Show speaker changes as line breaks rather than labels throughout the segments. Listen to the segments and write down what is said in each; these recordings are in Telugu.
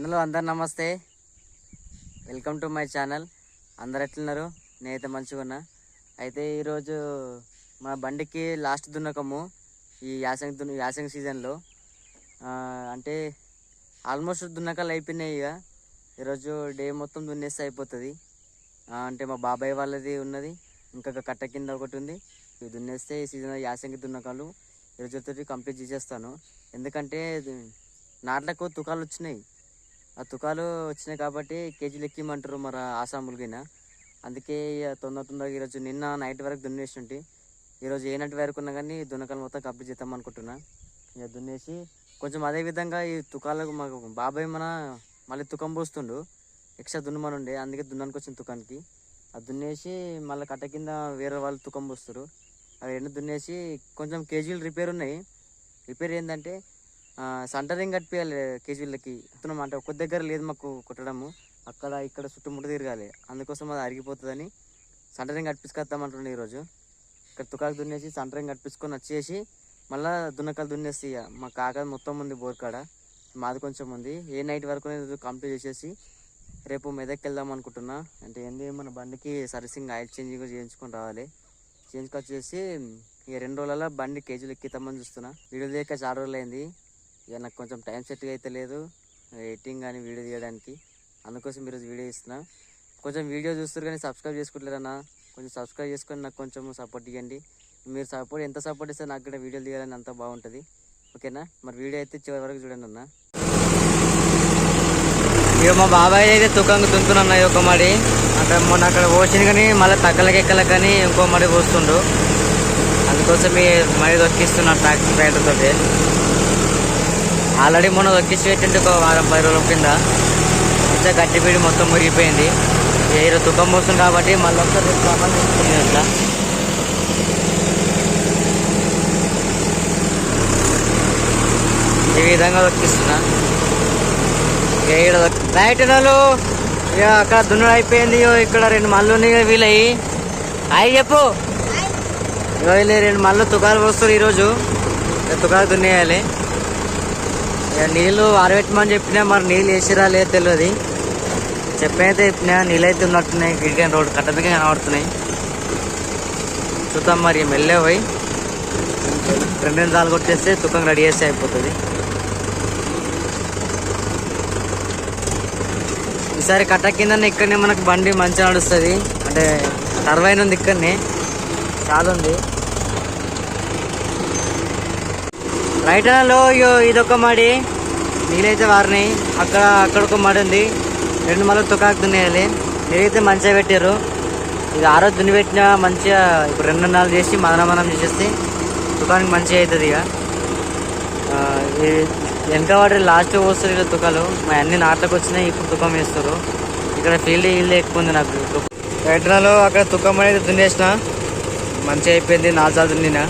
అన్నలు అందరు నమస్తే వెల్కమ్ టు మై ఛానల్ అందరు ఎట్లున్నారు నేనైతే మంచిగా ఉన్నా అయితే ఈరోజు మా బండికి లాస్ట్ దున్నకము ఈ యాసంగి దున్న యాసంగి సీజన్లో అంటే ఆల్మోస్ట్ దున్నకాలు అయిపోయినాయి ఇక ఈరోజు డే మొత్తం దున్నేస్తే అయిపోతుంది అంటే మా బాబాయ్ వాళ్ళది ఉన్నది ఇంకొక కట్ట కింద ఒకటి ఉంది ఇవి దున్నేస్తే ఈ సీజన్ యాసంగి దున్నకాలు తోటి కంప్లీట్ చేసేస్తాను ఎందుకంటే నాట్లకు తుకాలు వచ్చినాయి ఆ తుకాలు వచ్చినాయి కాబట్టి కేజీలు ఎక్కిమంటారు మరి ఆసాములుగైనా అందుకే తొందర తొందరగా ఈరోజు నిన్న నైట్ వరకు దున్నేసి ఈరోజు ఏ నైట్ వరకు ఉన్నా కానీ దున్నకాలం మొత్తం కంప్లీట్ చేద్దాం అనుకుంటున్నా ఇక దున్నేసి కొంచెం అదే విధంగా ఈ తుకాలకు మాకు బాబాయ్ మన మళ్ళీ తుకం పోస్తుండు ఎక్స్ట్రా దున్నమని ఉండే అందుకే దున్నానికి వచ్చింది తుకానికి అది దున్నేసి మళ్ళీ కట్ట కింద వేరే వాళ్ళు తుకం పోస్తారు అవి ఎన్ని దున్నేసి కొంచెం కేజీలు రిపేర్ ఉన్నాయి రిపేర్ ఏంటంటే సంటరింగ్ కట్టియాలి కేజీలకి ఇస్తున్నాం అంటే ఒక్క దగ్గర లేదు మాకు కుట్టడము అక్కడ ఇక్కడ చుట్టుముట్టు తిరగాలి అందుకోసం అది అరిగిపోతుందని సంటరింగ్ కట్టించుకొద్దామంటుండే ఈరోజు ఇక్కడ తుకాకు దున్నేసి సంటరింగ్ కట్టించుకొని వచ్చేసి మళ్ళీ దున్నకాలు దున్నేసి మా కాక మొత్తం ఉంది బోర్కాడ మాది కొంచెం ఉంది ఏ నైట్ వరకు కంప్లీట్ చేసేసి రేపు మెదక్కి వెళ్దాం అనుకుంటున్నా అంటే ఏంది మన బండికి సర్వీసింగ్ ఆయిల్ చేంజ్ చేయించుకొని రావాలి చేయించుకొచ్చేసి ఈ రెండు రోజులలో బండి కేజీలు ఎక్కితామని చూస్తున్నా వీడియో దగ్గర చాలా రోజులు అయింది ఇక నాకు కొంచెం టైం సెట్గా అయితే లేదు ఎడిటింగ్ కానీ వీడియో తీయడానికి అందుకోసం ఈరోజు వీడియో ఇస్తున్నా కొంచెం వీడియో చూస్తారు కానీ సబ్స్క్రైబ్ చేసుకుంటారన్నా కొంచెం సబ్స్క్రైబ్ చేసుకొని నాకు కొంచెం సపోర్ట్ ఇవ్వండి మీరు సపోర్ట్ ఎంత సపోర్ట్ ఇస్తే నాకు కూడా వీడియోలు తీయాలని అంత బాగుంటుంది ఓకేనా మరి వీడియో అయితే చివరి వరకు చూడండి అన్న ఇక మా బాబాయ్ అయితే తుకంగా తుంతున్నాయి ఒక మడి అంటే మొన్న అక్కడ పోసిన కానీ మళ్ళీ తగ్గలకెక్కల కానీ ఇంకో మడి పోస్తుండు అందుకోసం మీ మడి దొరికిస్తున్నాను ట్రాక్టర్ రైతుతో ఆల్రెడీ మొన్న పెట్టింది ఒక వారం పది రోజుల కింద ఇంకా గట్టిపీడి మొత్తం మురిగిపోయింది ఏదో తుకం పోస్తుంది కాబట్టి మళ్ళీ ఒకసారి అట్లా ఈ విధంగా దొక్కిస్తున్నా నైట్ నెలలు ఇక అక్కడ దున్నుడు అయిపోయింది ఇక్కడ రెండు మళ్ళు ఉన్నాయి వీలయ్యి అయి చెప్పు వీళ్ళు రెండు మళ్ళు తుకాలు పోస్తారు ఈరోజు తుకాలు దున్నేయాలి నీళ్ళు ఆరబెట్టమని చెప్పినా మరి నీళ్ళు వేసిరా లేదు తెలియదు చెప్పైతే చెప్పినా నీళ్ళు అయితే ఉన్నట్టున్నాయి గిరిగాని రోడ్డు కట్ట దగ్గర కనబడుతున్నాయి చూద్దాం మరి మెల్లే పోయి రెండు రెండు కొట్టేస్తే తుకం రెడీ చేస్తే అయిపోతుంది ఈసారి కట్ట కింద ఇక్కడనే మనకు బండి మంచిగా నడుస్తుంది అంటే టర్వైన్ ఉంది ఇక్కడనే చాలా ఉంది రైట్ అయ్యో ఇది ఒక మడి నీళ్ళైతే వారిని అక్కడ అక్కడ ఒక మడి ఉంది రెండు మళ్ళీ తుకాకుతున్నాయి నీరైతే మంచిగా పెట్టారు ఇది ఆరో దున్ని పెట్టిన మంచిగా ఇప్పుడు రెండు నాలుగు చేసి మదన మనం చేసేస్తే తుకానికి మంచిగా అవుతుంది ఇక వెనక వాటి లాస్ట్ వస్తారు ఇక్కడ తుకాలు మా అన్ని నాట్లకు వచ్చినాయి ఇప్పుడు తుకం వేస్తారు ఇక్కడ ఫీల్డ్ ఇల్లు ఎక్కువ ఉంది నాకు రైటనలో అక్కడ తుకం అనేది దున్నేసిన మంచిగా అయిపోయింది నాలుగు దున్నినా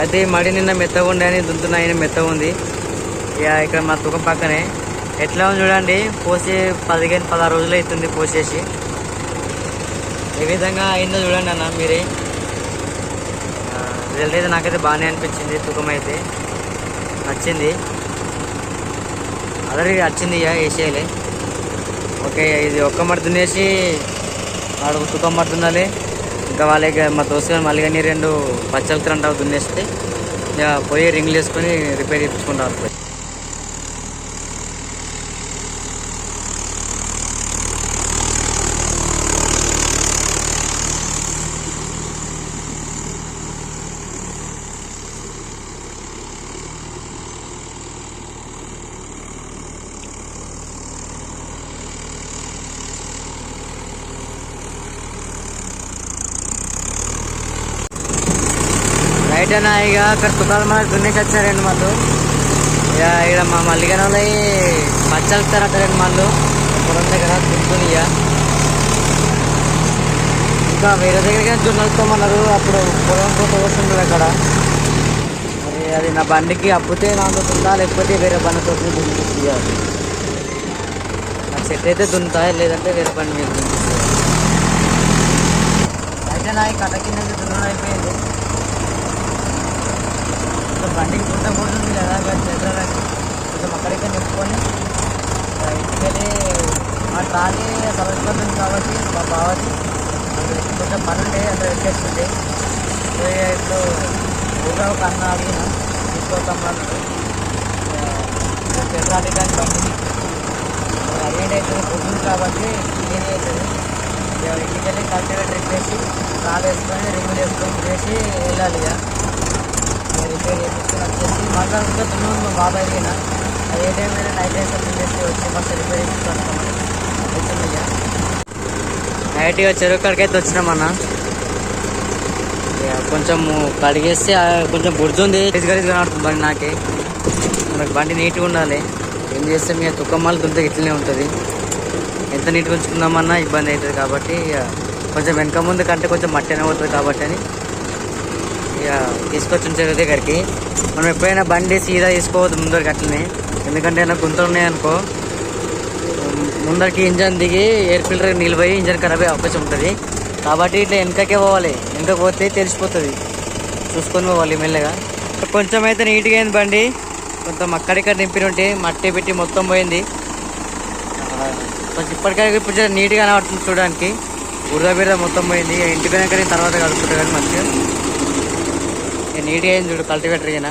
అయితే మడి నిన్న మెత్తగా ఉండే అని దుంతున్న ఆయన మెత్తగా ఉంది ఇక ఇక్కడ మా తుకం పక్కనే ఎట్లా ఉంది చూడండి పోసి పదిహేను పదహారు రోజులు అవుతుంది పోసేసి ఏ విధంగా అయిందో చూడండి అన్న మీరే రిజల్ట్ అయితే నాకైతే బాగానే అనిపించింది తుకం అయితే నచ్చింది అదే వచ్చింది ఇక వేసేయాలి ఓకే ఇది ఒక్క దున్నేసి ఆడు తుకం మడుతుండాలి ఇంకా వాళ్ళకి మా దోస్తులు మళ్ళీ కానీ రెండు పచ్చలు తిరంటావు దున్నేస్తే ఇక పోయి రింగ్లు వేసుకొని రిపేర్ చేయించుకుంటారు ఇక అక్కడ ಈಗ ಕರ್ತುಕಾಲ್ ಮಾಡಿ వచ్చారండి మళ్ళు ఇక ఇక్కడ మా మల్లిగనలో మచ్చలు అక్కడ మళ్ళు పొలం దగ్గర దున్నుకుని ఇంకా వేరే దగ్గర దున్నెళ్తామన్నారు అప్పుడు పొలం కోత అక్కడ మరి అది నా బండికి అప్పుతే నాతో దుందా లేకపోతే వేరే బండితో దున్నిపిస్తుంది నా సెట్ అయితే దున్నుతా లేదంటే వేరే బండి మీద అయితే నా కట్ట కింద దున్న అయిపోయింది కొంచెం బండికి చూడకూడదు మీరు కదా చెట్లకి కొంచెం అక్కడికి నింపుకొని ఇంటికి వెళ్ళి మా ట్రాలీ సరస్వతుంది కాబట్టి మా బావకి కొంచెం పని ఉండే అక్కడ వెళ్ళేస్తుండే ఇప్పుడు ఊగా ఒక అన్న అడిగిన తీసుకోవటం వాళ్ళు చెట్రాలి కానీ బండికి అదేంటైతే పొద్దుంది కాబట్టి క్లీన్ అవుతుంది ఇంటికి వెళ్ళి కల్చర్ ట్రిప్ వేసి ట్రాల్ వేసుకొని రింగులు వేసుకొని చేసి వెళ్ళాలి ఇక రిపేర్ చేసి వచ్చేసి బాబాయ్ అయిన ఏ టైం అయినా నైట్ అయితే చేసి వచ్చి ఫస్ట్ రిపేర్ చేపిస్తాను వచ్చింది నైట్గా చెరువు కాడికి అయితే వచ్చినామన్నా కొంచెం కడిగేస్తే కొంచెం బుర్జుంది గలీజ్ బండి నాకే మనకు బండి నీట్గా ఉండాలి ఏం చేస్తే మీ తుక్కమ్మలు దుంతే ఇట్లనే ఉంటుంది ఎంత నీట్గా ఉంచుకుందామన్నా ఇబ్బంది అవుతుంది కాబట్టి కొంచెం వెనక ముందు కంటే కొంచెం మట్టి పోతుంది కాబట్టి అని తీసుకొచ్చి ఉంచారు దగ్గరికి మనం ఎప్పుడైనా బండి సీదా తీసుకోవద్దు ముందరికి అట్లనే ఎందుకంటే ఏమైనా గుంతలు ఉన్నాయనుకో ముందరికి ఇంజన్ దిగి ఎయిర్ ఫిల్టర్ నిలబోయి ఇంజన్ ఖరాబ్ అయ్యే అవకాశం ఉంటుంది కాబట్టి ఇట్లా వెనకకే పోవాలి వెనక పోతే తెలిసిపోతుంది చూసుకొని పోవాలి మెల్లగా కొంచెం అయితే నీట్గా అయింది బండి కొంచెం అక్కడిక్కడ నింపి ఉంటే మట్టి పెట్టి మొత్తం పోయింది కొంచెం ఇప్పటికైతే ఇప్పుడు నీట్గా కనబడుతుంది చూడడానికి బురద బిరద మొత్తం పోయింది ఇంటిపోయినాక నేను తర్వాత కలుపుతుంది కానీ మంచిగా నీట్గా గా చూడు కల్టివేటర్ ఇక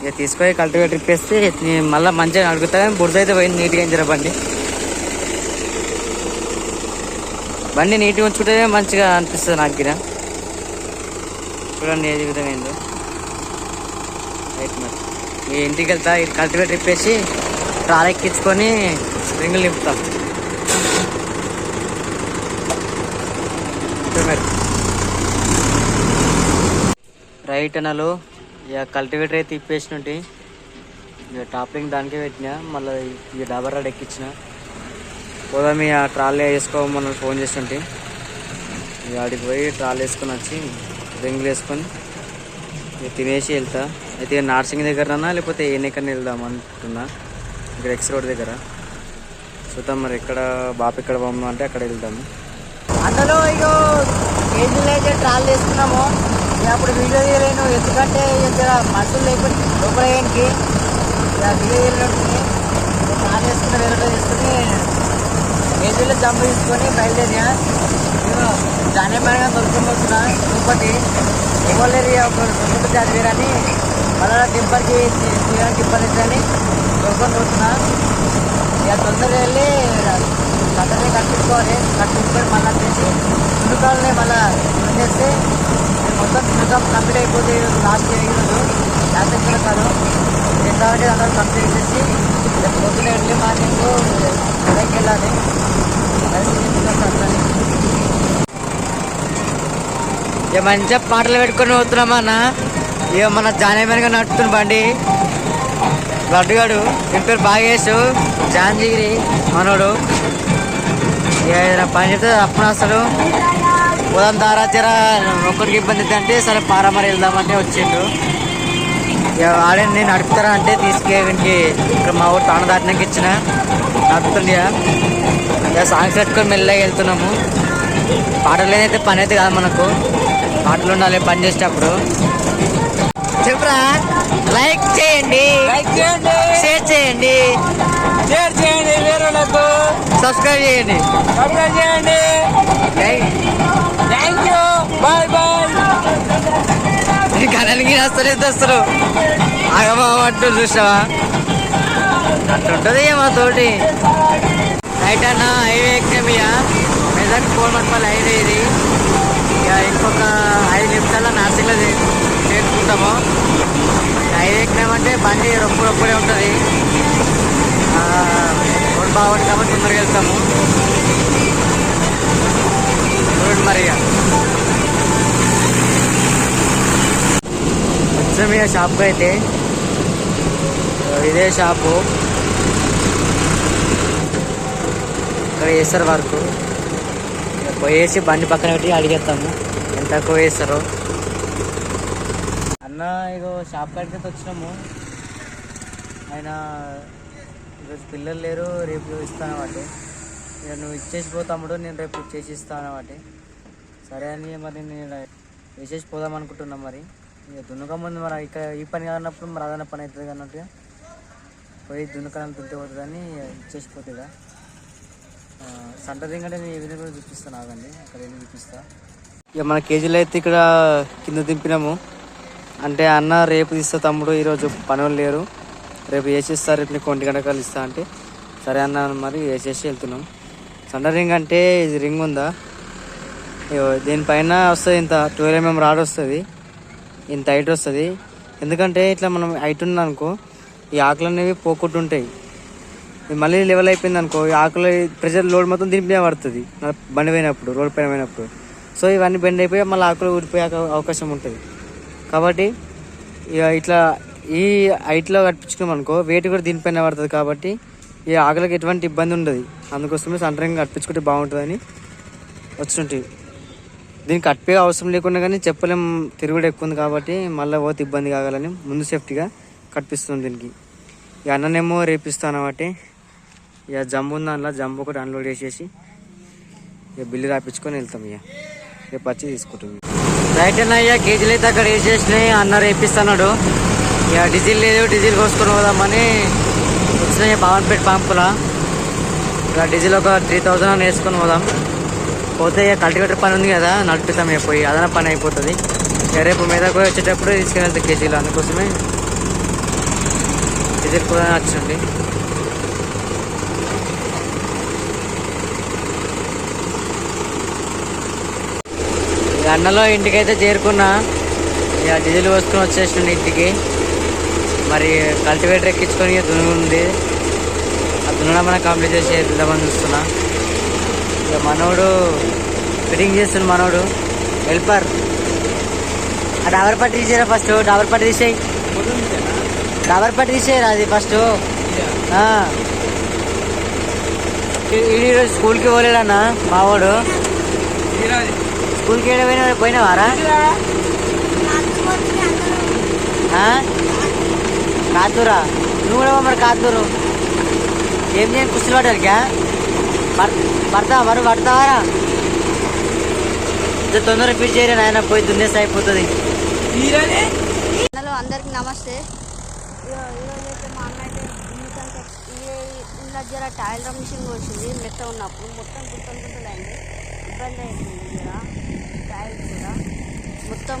ఇక తీసుకొని కల్టివేటర్ ఇప్పేస్తే మళ్ళీ మంచిగా అడుగుతా బుర్ద అయితే పోయింది నీట్గా అయింది బండి బండి నీట్గా ఉంచుకుంటే మంచిగా అనిపిస్తుంది నాకు గిరా చూడండి ఏది విధంగా అయిందో రైట్ మరి ఈ ఇంటికి వెళ్తా కల్టివేటర్ ఇప్పేసి ట్రాలెక్కించుకొని స్ప్రింగులు నింపుతాం రైటనలు ఇక కల్టివేటర్ అయితే ఇప్పేసిన ఇక టాప్లింగ్ దానికే పెట్టిన మళ్ళీ ఇక డాబర్ రాడ్ ఎక్కించిన పోదా మీ ఆ ట్రాలీ వేసుకోమని ఫోన్ చేస్తుంటే ఇక ఆడికి పోయి ట్రాలీ వేసుకొని వచ్చి రింగులు వేసుకొని ఇక తినేసి వెళ్తా అయితే నార్సింగ్ దగ్గరనా లేకపోతే ఏ నెక్కడిని వెళ్దాం అనుకుంటున్నా ఇక్కడ ఎక్స్ రోడ్ దగ్గర చూద్దాం మరి ఎక్కడ బాప ఎక్కడ పోమా అంటే అక్కడ వెళ్దాము అందులో ఇగో ఏజ్ ట్రావెల్ చేస్తున్నాము నేను అప్పుడు వీడియో తీయలేను ఎందుకంటే ఇక్కడ మనుషులు లేకపోతే ఏంటి ఇలా వీడియో తీయలేనట్టుంది ప్లాన్ చేసుకుని వేరే తీసుకుని ఏజీలో జంప్ తీసుకొని బయలుదేరా నేను దానే దానిపైన దొరుకుతున్నా తిరుపతి ఎవరు ఒక ఒకరు తిరుపతి జాతర అని మళ్ళా తీయడానికి ఇబ్బంది అని దొరుకుని దొరుకుతున్నా ఇక తొందరగా వెళ్ళి కట్టని కట్టించుకోవాలి కట్టించుకొని మళ్ళీ చేసి శుల్కాలని మళ్ళీ చేస్తే మొత్తం శుల్కం కంప్లీట్ అయిపోతే లాస్ట్ ఈరోజు లాస్ట్ ఎక్కడ కాదు ఎంతవరకు అందరూ కంప్లీట్ చేసి పొద్దున ఎర్లీ మార్నింగ్ బయటకు వెళ్ళాలి ఇక మంచిగా పాటలు పెట్టుకొని పోతున్నామా అన్న ఇక మన జానే మీద నడుపుతున్నా బండి లడ్డుగాడు ఇంపేరు బాగా వేసు జాంజీగిరి మనోడు ఏదైనా పని చెప్తే అప్పుడు అసలు ఉదయం దారా జర ఒక్కరికి ఇబ్బంది అంటే సరే పారామరి వెళ్దామంటే వచ్చిండు ఆడని నేను నడుపుతారా అంటే తీసుకెళ్ళి ఇక్కడ మా ఊరు తాను దాటినాక ఇచ్చిన నడుపుతుండే సాంగ్స్ పెట్టుకొని మెల్లగా వెళ్తున్నాము పాటలు అయితే పని అయితే కాదు మనకు పాటలు ఉండాలి పని చేసేటప్పుడు చెప్పరా లైక్ చేయండి
లైక్ చేయండి
షేర్ చేయండి
షేర్ చేయండి వీరులకు
సబ్స్క్రైబ్ చేయండి
సబ్స్క్రైబ్ చేయండి థ్యాంక్ యూ బాయ్ బాయ్
కథలకి వస్తారు వస్తారు అగమంటూ చూసావా అట్టుంటుంది మా తోటి రైట్ అన్న హైవే ఎక్కమియా మెదక్ కోనప్పల్ హైవే ఇది ఇక ఇంకొక ఐదు నిమిషాల నాసిక్లో చేసుకుంటాము హైవే ఎక్కామంటే బండి రొప్పు రొప్పుడే ఉంటుంది రోడ్ బాగుంది కాబట్టి తొందరగా వెళ్తాము రోడ్ మరిగా వచ్చాము ఇక షాప్కి అయితే ఇదే షాపు ఇక్కడ వేస్తారు వర్క్ పోయేసి బండి పక్కన పెట్టి అడిగేస్తాము ఎంత వేస్తారు అన్న ఇగో షాప్ కడితే వచ్చినాము ఆయన ఈరోజు పిల్లలు లేరు రేపు ఇస్తాను అంటే ఇక నువ్వు ఇచ్చేసి పోతాముడు నేను రేపు చేసి ఇస్తాను అంటే సరే అని మరి నేను వేసేసి పోదాం అనుకుంటున్నాం మరి ఇక దున్నక ముందు మరి ఇక ఈ పని కానప్పుడు మరి అదన పని అవుతుంది అన్నట్టుగా పోయి దున్నకాలను తింటే పోతుందని ఇచ్చేసి ఇచ్చేసిపోతుందా సంట అంటే నేను ఏ విధంగా కూడా చూపిస్తాను ఆగండి అక్కడ ఏమి చూపిస్తా ఇక మన కేజీలు అయితే ఇక్కడ కింద దింపినాము అంటే అన్న రేపు తీస్తా తమ్ముడు ఈరోజు పనులు లేరు రేపు వేసేస్తా రేపు నీకు ఒంటి గంట ఇస్తా అంటే సరే అన్న మరి వేసేసి వెళ్తున్నాం సండర్ రింగ్ అంటే ఇది రింగ్ ఉందా దీనిపైన వస్తుంది ఇంత ట్వెల్వ్ ఎంఎం రాడ్ వస్తుంది ఇంత హైట్ వస్తుంది ఎందుకంటే ఇట్లా మనం హైట్ ఉందనుకో ఈ ఆకులు అనేవి ఉంటాయి మళ్ళీ లెవెల్ అయిపోయింది అనుకో ఈ ఆకులు ప్రెషర్ లోడ్ మొత్తం దీని పడుతుంది బండి పోయినప్పుడు రోడ్ పైన పోయినప్పుడు సో ఇవన్నీ బెండ్ అయిపోయి మళ్ళీ ఆకులు ఊడిపోయే అవకాశం ఉంటుంది కాబట్టి ఇక ఇట్లా ఈ హైట్లో కట్టించుకున్నాం అనుకో వెయిట్ కూడా దీనిపైన పడుతుంది కాబట్టి ఈ ఆకలికి ఎటువంటి ఇబ్బంది ఉండదు అందుకోసమే సంతరంగా కట్టించుకుంటే బాగుంటుందని వచ్చినట్టు దీనికి కట్టే అవసరం లేకుండా కానీ చెప్పలేం తిరుగుడు ఎక్కువ ఉంది కాబట్టి మళ్ళీ పోతే ఇబ్బంది కాగలని ముందు సేఫ్టీగా కట్టిస్తుంది దీనికి ఇక అన్ననేమో రేపిస్తాను అన్నమాట ఇక జంబు ఉంది అందులో జంబు ఒకటి అన్లోడ్ చేసేసి ఇక బిల్లు రాపించుకొని వెళ్తాం ఇక రేపు వచ్చి తీసుకుంటాం రైట్ అన్నయ్య కేజీలు అయితే అక్కడ వేసేసినాయి అన్న రేపిస్తున్నాడు ఇక డీజిల్ లేదు డీజిల్ కోసుకొని పోదామని వచ్చినాయి పవన్పేట పంపులా ఇక డీజిల్ ఒక త్రీ థౌజండ్ అని వేసుకొని పోదాం పోతే ఇక కల్టివేటర్ పని ఉంది కదా ఇక పోయి అదన పని అయిపోతుంది ఇక రేపు మీదకు వచ్చేటప్పుడు తీసుకెళ్ళి వెళ్తాం కేజీలు అందుకోసమే డీజిల్ కూడా వచ్చండి అన్నలో ఇంటికైతే చేరుకున్నా ఇక డీజిల్ వేసుకుని వచ్చేసిన ఇంటికి మరి కల్టివేటర్ ఎక్కించుకొని ఉంది ఆ దున్నడం మనం కంప్లీట్ చేసి వెళ్దామని చూస్తున్నా ఇక మనోడు ఫిటింగ్ చేస్తుంది మనోడు హెల్పర్ ఆ డాబర్ పట్టి తీసేరా ఫస్ట్ డాబర్ పట్టి తీసేయి డాబర్ పట్టి తీసేయరా అది ఫస్ట్ ఈరోజు స్కూల్కి పోలేడన్నా మావాడు స్కూల్కి పోయినా పోయినావారా కాదురా నువ్వు కూడా మరి కాదురు ఏం చేయని కుస్తులు పడ్డారుగా పడతా మరి పడతావారా తొందర రిపీట్ చేయరా నాయన పోయి దున్నేసి అయిపోతుంది
హలో అందరికి నమస్తే ఈరోజైతే మా అన్న అయితే ఇలా మిషన్ వచ్చింది మెత్త ఉన్నప్పుడు మొత్తం గుంతలు గుంతలు అయింది ఇబ్బంది అయింది జర కూడా మొత్తం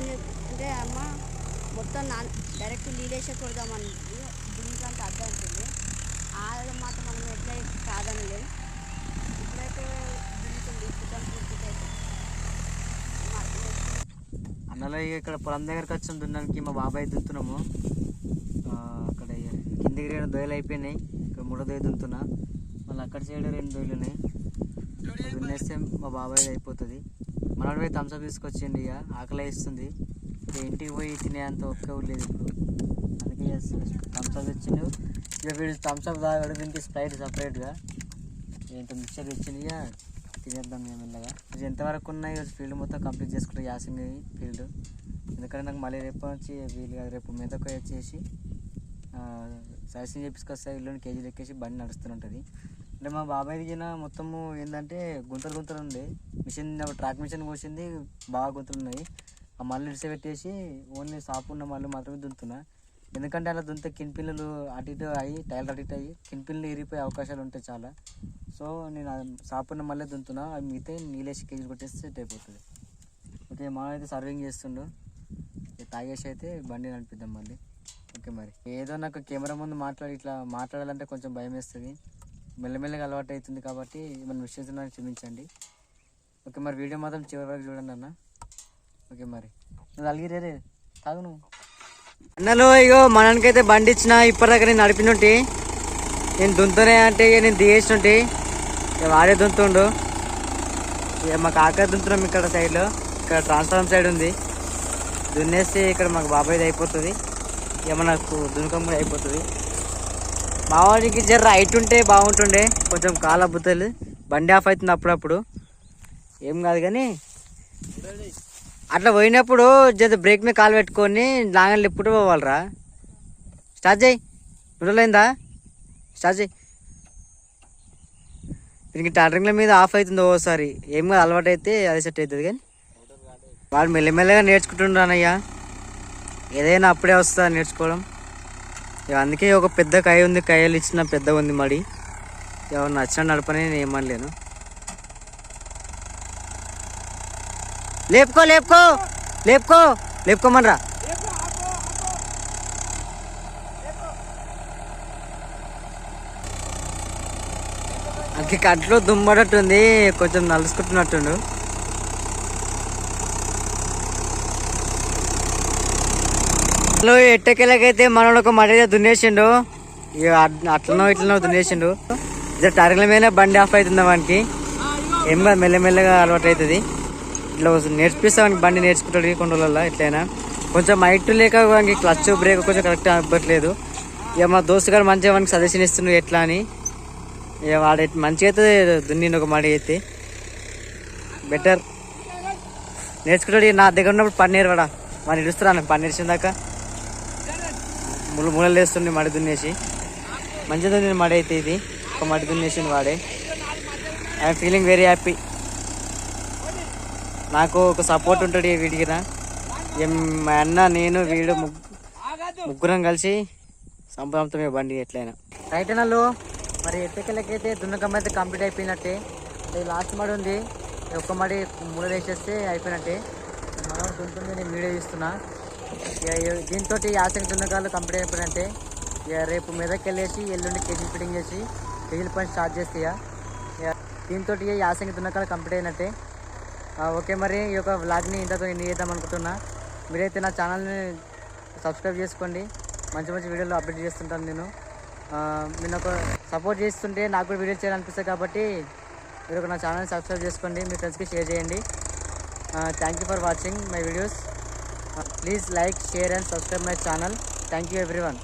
అని అంటే అమ్మ మొత్తం నా డైరెక్ట్ నీళ్ళేసే కొడదామని దీంట్లో అంటే అర్థం అవుతుంది ఆ మాట మనం ఎట్లయితే కాదని లేదు ఇప్పుడైతే దిగుతుంది ఇప్పుడు
పూర్తికైతే అందులో ఇక్కడ పొలం దగ్గరకు వచ్చాం దున్నానికి మా బాబాయ్ దుంతున్నాము అక్కడ కిందికి రెండు దొయలు అయిపోయినాయి ఇక్కడ మూడో దొయ్య దున్తున్నా మళ్ళీ అక్కడ సైడ్ రెండు దొయలు ఉన్నాయి దున్నేస్తే మా బాబాయ్ అయిపోతుంది మనవాడు పోయి థమ్స్అప్ తీసుకొచ్చింది ఇక ఆకలి వేస్తుంది ఇంటికి పోయి తినే అంత ఒక్క లేదు ఇప్పుడు అందుకే థమ్స్అప్ తెచ్చిండు ఇక వీడు థమ్స్అప్ తాగాడు దీనికి స్ప్రైట్ సపరేట్గా ఇంత మిక్చర్ తెచ్చింది ఇక తినేద్దాం మేము మెల్లగా ఇది ఎంతవరకు ఉన్నాయి ఫీల్డ్ మొత్తం కంప్లీట్ చేసుకుంటాం యాసింగ్ ఫీల్డ్ ఎందుకంటే నాకు మళ్ళీ రేపు వచ్చి వీలు కాదు రేపు మెదకు వచ్చేసి సజెషన్ చేపిస్తే ఇల్లుని కేజీలు ఎక్కేసి బండి నడుస్తూ ఉంటుంది అంటే మా బాబాయ్ దిగిన మొత్తము ఏంటంటే గుంతలు గుంతలు ఉంది మిషన్ ట్రాక్ మిషన్ కోసింది బాగా గుంతలు ఉన్నాయి ఆ మళ్ళీ పెట్టేసి ఓన్లీ సాపు ఉన్న మళ్ళీ మాత్రమే దుంతున్నా ఎందుకంటే అలా దుంతే కిన్పిల్లలు అటు ఇటు అయ్యి టైర్లు అటు ఇటు అయ్యి కిన్పిల్లలు ఇరిగిపోయే అవకాశాలు ఉంటాయి చాలా సో నేను సాపున్న మళ్ళీ దుంతున్నా అవి మిగితే నీళ్ళేసి కేజీలు కొట్టేసి సెట్ అయిపోతుంది ఓకే మా అయితే సర్వింగ్ చేస్తుండు తాగేసి అయితే బండి నడిపిద్దాం మళ్ళీ ఓకే మరి ఏదో నాకు కెమెరా ముందు మాట్లాడి ఇట్లా మాట్లాడాలంటే కొంచెం భయం వేస్తుంది మెల్లమెల్లగా అలవాటు అవుతుంది కాబట్టి మనం విశ్వసించడానికి క్షమించండి ఓకే మరి వీడియో మాత్రం చివరి వరకు చూడండి అన్న ఓకే మరి అలిగిరే రే తాగు నువ్వు అన్నలు ఇగో మనకైతే బండి ఇచ్చిన ఇప్పటిదాకా నేను నడిపినట్టు నేను దుంతునే అంటే ఇక నేను దిగేసినట్టు ఇక వాడే దుంతుండు ఇక మాకు ఆకలి దుంతున్నాం ఇక్కడ సైడ్లో ఇక్కడ ట్రాన్స్ఫార్మ్ సైడ్ ఉంది దున్నేస్తే ఇక్కడ మాకు బాబాయ్ది అయిపోతుంది ఇక మనకు కూడా అయిపోతుంది మామూలుకి జర హైట్ ఉంటే బాగుంటుండే కొంచెం కాల బుద్ధలు బండి ఆఫ్ అవుతుంది అప్పుడప్పుడు ఏం కాదు కానీ అట్లా పోయినప్పుడు జర బ్రేక్ మీద కాలు పెట్టుకొని లాంగన్ లిప్పుకుంటూ పోవాలరా స్టార్ట్ చేయి విడలైందా స్టార్ట్ చేయి దీనికి టర్నింగ్ల మీద ఆఫ్ అవుతుంది ఓసారి ఏం కాదు అలవాటు అయితే అది సెట్ అవుతుంది కానీ వాడు మెల్లమెల్లగా నేర్చుకుంటుండ్రానయ్యా ఏదైనా అప్పుడే వస్తుందా నేర్చుకోవడం ఇక అందుకే ఒక పెద్ద కాయ ఉంది కాయలు ఇచ్చిన పెద్ద ఉంది మడి ఎవరు నచ్చిన నడపని నేను ఏమనలేను లేపుకో లేపుకో లేపుకో లేపుకోమనరా అందుకే కంట్లో దుమ్మడట్టుంది కొంచెం నలుసుకుంటున్నట్టుండు హలో ఎట్టకెళ్ళకైతే మనోడు ఒక మడేదో దున్నేసిండు అట్లనో ఇట్లనో దున్నేసిండు ఇదే టర్గల మీద బండి ఆఫ్ అవుతుంది మనకి ఏం కాదు మెల్లమెల్లగా అలవాటు అవుతుంది ఇట్లా నేర్పిస్తా వానికి బండి నేర్చుకుంటాడు కొండలలో ఎట్లయినా కొంచెం మైట్ లేక మనకి క్లచ్ బ్రేక్ కొంచెం కరెక్ట్ అవ్వట్లేదు ఇక మా దోస్తు గారు మంచిగా మనకి సజెషన్ ఇస్తున్నాడు ఎట్లా అని ఇక వాడు మంచిగా అయితే దున్నిండు ఒక మడి అయితే బెటర్ నేర్చుకుంటాడు నా దగ్గర ఉన్నప్పుడు పన్నీరు వాడ మరి ఇడుస్తున్నాను పన్నీరు దాకా ముళ్ళు మూలలు వేస్తుండే మడి దున్నేసి మంచిదో నేను మడి అయితే ఇది ఒక మడి దున్నేసి వాడే ఐఎమ్ ఫీలింగ్ వెరీ హ్యాపీ నాకు ఒక సపోర్ట్ ఉంటాడు వీడికి నా మా అన్న నేను వీడు ముగ్గురం కలిసి సంప్రాంతం బండి ఎట్లయినా రైట్ అన్నలు మరి ఎట్టకెళ్ళకైతే దున్నకం అయితే కంప్లీట్ అయిపోయినట్టే లాస్ట్ మడి ఉంది ఒక్క మడి మూల వేసేస్తే అయిపోయినట్టే మనం దుంటుంది నేను వీడియో ఇస్తున్నా దీంతో ఆసక్తి ఉన్న వాళ్ళు కంప్లీట్ అయిపోయినంటే ఇక రేపు మీదకి వెళ్ళేసి ఎల్లుండి కేజీ ఫిట్టింగ్ చేసి కేజీల పని స్టార్ట్ చేస్తే ఇక దీంతో ఆసక్తి ఉన్న కాళ్ళు కంప్లీట్ అయినట్టే ఓకే మరి ఈ యొక్క వ్లాగ్ని ఇంతతో నేను చేద్దాం అనుకుంటున్నా మీరైతే నా ఛానల్ని సబ్స్క్రైబ్ చేసుకోండి మంచి మంచి వీడియోలు అప్డేట్ చేస్తుంటాను నేను మీరు ఒక సపోర్ట్ చేస్తుంటే నాకు కూడా వీడియో చేయాలనిపిస్తుంది కాబట్టి మీరు ఒక నా ఛానల్ని సబ్స్క్రైబ్ చేసుకోండి మీ ఫ్రెండ్స్కి షేర్ చేయండి thank you for watching my videos Please like, share and subscribe my channel. Thank you everyone.